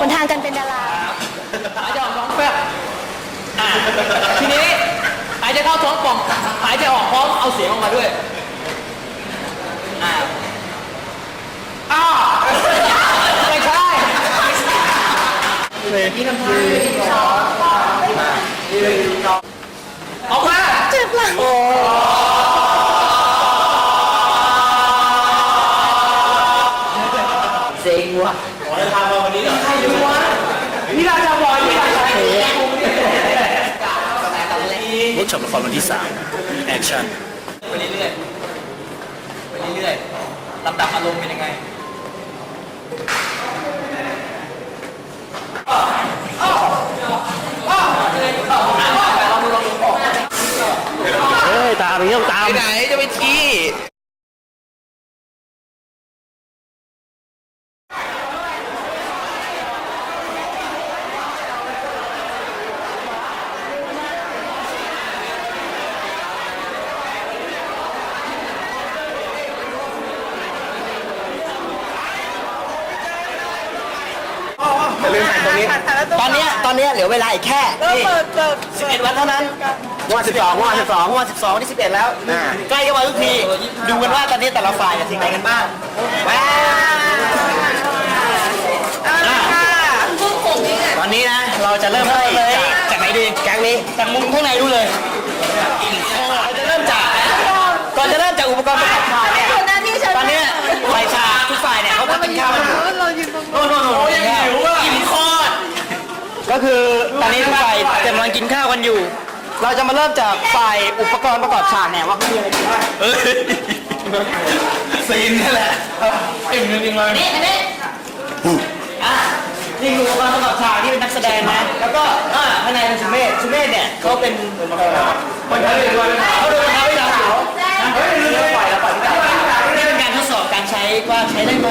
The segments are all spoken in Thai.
คนทางกันเป็นดาราหายใจออกท้องแฟบอ่าทีนี้หายใจเข้าท้องป่องหายใจออกพร้อมเอาเสียงออกมาด้วยอ่าอ้าวไม่ใช่นี่ทำท่าอ ช็อปละครวันที่ 3 แอคชั่นไปเรื่อยๆไปเรื่อยๆลำดับอารมณ์เป็นยังไงเฮ้ยตามอย่างนี้ต้องตามไหนจะไปที อนเนี้ยตอนเนี้ยเหลือเวลาอีกแค่นี่11วันเท่านั้นว่า12ว่า12เมื่อวาน12วันที่11แล้วใกล้เข้ามาทุกที ดูกันว่าตอนนี้แต่ละฝ่ายเนี่ยถึงไหนกันบ้างว้าวอะตอนนี้นะ เราจะเริ่มให้จากจากไหนดี แกงนี้จากมุมข้างในดูเลย อยู่ เราจะมาเริ่มจากฝ่ายอุปกรณ์ประกอบฉากเนี่ยว่าเขามีอะไรบ้างเฮ้ยซีนนี่แหละอิ่มจริงๆเลยนี่อันนี้อะนี่คืออุปกรณ์ประกอบฉากที่เป็นนักแสดงนะ แล้วก็อ่าข้างในเป็นสุเมธสุเมธเนี่ยเขาเป็นเอ่อคนเขาเดินเขาเดินเท้าให้เราเขาเฮ้ยเรื่องปล่อยแล้วปล่อยนี่เป็นการทดสอบการใช้ว่าใช้ได้ไหม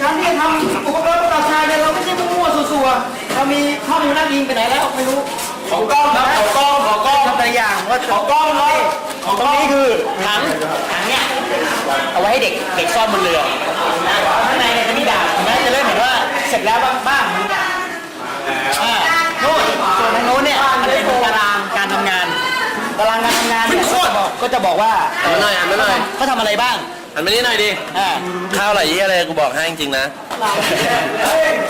การที่จะทำอุปกรณ์ประกอบฉากเนี่ยเราไม่ใช่มั่วๆสัวๆเรามีข้อมูลนักยิงไปไหนแล้วไม่รู้ ของกล้องครับของกล้องของกล้องทำแต่ละอย่างว่าของกล้องเลยของตรงนี้คือถังถังเนี่ยเอาไว้ให้เด็กเด็กซ่อนบนเรือนะข้างในเนี่ยจะมีดาบเห็นไหมจะเริ่มเห็นว่าเสร็จแล้วบ้างบ้างมีดาบอ่าโน่นส่วนทางโน้นเนี่ยมันเป็นตารางการทำงาน ตารางการทำงานเนี่ยก็จะบอกก็จะบอกว่าหันมาหน่อยหันมาหน่อยเขาทำอะไรบ้างหันมานี่หน่อยดิอ่าข้าวอะไรยี่อะไรกูบอกให้จริงๆนะ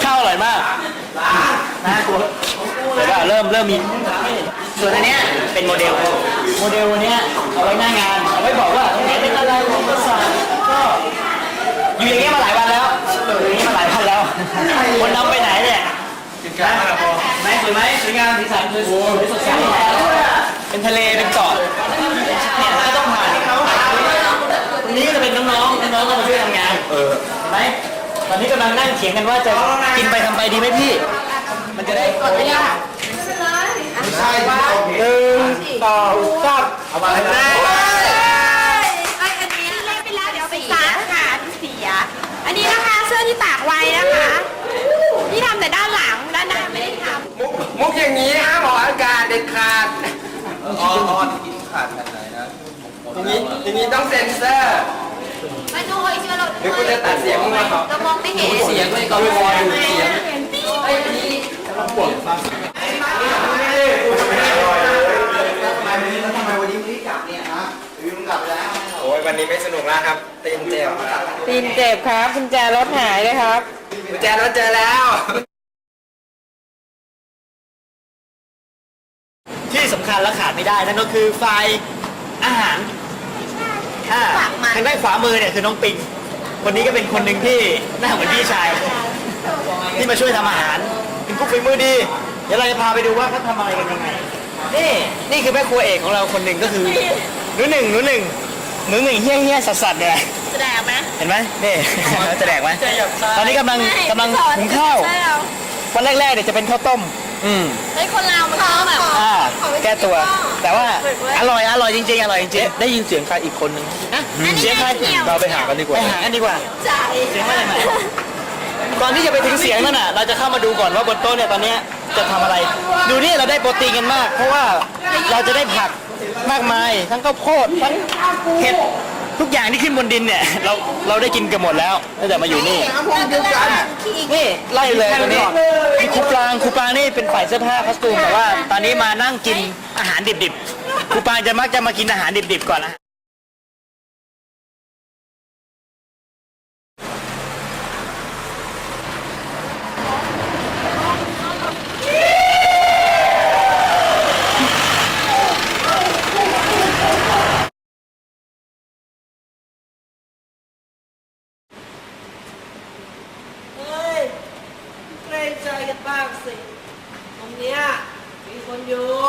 ข้าวอร่อยมากนะ กูเดี๋ยวก็เริ่มเริ่มมีส่วนอันเนี้ยเป็นโมเดล โมเดลวันเนี้ยเอาไว้หน้างานเอาไว้บอกว่าตรงนี้เป็นอะไรของภาษาก็อยู่อย่างเงี้ยมาหลายวันแล้วอยู่อย่างเงี้ยมาหลายวันแล้วคนนำไปไหนเนี่ยไหมสวยไหมสวยงามสีสันสวยสวยสดใสเป็นทะเลเป็นเกาะเนี่ยแล้วก็ต้องผ่านเขาตรงนี้ก็จะเป็นน้องๆน้องๆก็มาช่วยทำงานเออเห็นไหมตอนนี้กำลังนั่งเถียงกันว่าจะกินไปทำไปดีไหมพี่ มันจะได้กดไม่ยากใช่หนึ่งสองสามเอามาให้ได้ไอ้อันนี้เล่นไปแล้วเดี๋ยวเอาไปซักค่ะที่เสีย อันนี้นะคะเสื้อที่ตากไว้นะคะที่ทำแต่ด้านหลังด้านหน้าไม่ได้ทำมุกอย่างนี้ห้ามออกอากาศเด็ดขาดอ๋อกินขาดขนาดไหนนะอย่างนี้อย่างนี้ต้องเซ็นเซอร์ไม่ต้องเชื่อเราเดี๋ยวกูจะตัดเสียงมึงมาครับเรามองไม่เห็น เสียงไม่ก็ไม่พอ ดูเสียงโอ้ยวันนี้ไม่สนุกแล้วครับตีนเจ็บครับตีนเจ็บครับกุญแจรถหายเลยครับกุญแจรถเจอแล้วที่สำคัญและขาดไม่ได้นั่นก็คือไฟล์อาหารอ่าทางด้านขวามือเนี่ยคือน้องปิงคนนี้ก็เป็นคนหนึ่งที่หน้าเหมือนพี่ชาย ที่มาช่วยทำอาหารเป็น กุ๊กฝีมือดี เดี๋ยวเราจะพาไปดูว่าเขาทำอะไรกันยังไง นี่ นี่คือแม่ครัวเอกของเราคนหนึ่งก็คือหนูหนึ่งหนูหนึ่งหนูหนึ่งเฮี้ยเฮี้ยสัสสัสเนี่ยแสดงไหมเห็นไหมนี่ จะแดกไหมตอนนี้กำลังกำลังหุงข้าวใช่แล้ววันแรกๆเนี่ยจะเป็นข้าวต้ม อืมไอ้คนเรามันก็แบบอ่าแก้ตัว แต่ว่าอร่อยอร่อยจริงๆอร่อยจริงๆได้ยินเสียงใครอีกคนนึงฮะอันนี้เสียงใครเหี่ยวเราไปหากันดีกว่าไปหากันดีกว่าใจเสียงอะไรไหน ก่อนที่จะไปถึงเสียงนั่นน่ะ เราจะเข้ามาดูก่อนว่าบนโต๊ะเนี่ยตอนเนี้ยจะทำอะไร ดูนี่เราได้โปรตีนกันมาก เพราะว่าเราจะได้ผักมากมาย ทั้งข้าวโพดทั้งเห็ดทุกอย่างที่ขึ้นบนดินเนี่ย เราเราได้กินกันหมดแล้วตั้งแต่มาอยู่นี่ นี่ไล่เลยตัวนี้มีครูปรางครูปรางนี่เป็นฝ่ายเสื้อผ้าคอสตูมแต่ว่า ตอนนี้มานั่งกินอาหารดิบๆครูปรางจะมักจะมากินอาหารดิบๆก่อนนะ เฮ้ยเกรงใจกันบ้าง สิตรงเนี้ยมีคนอยู่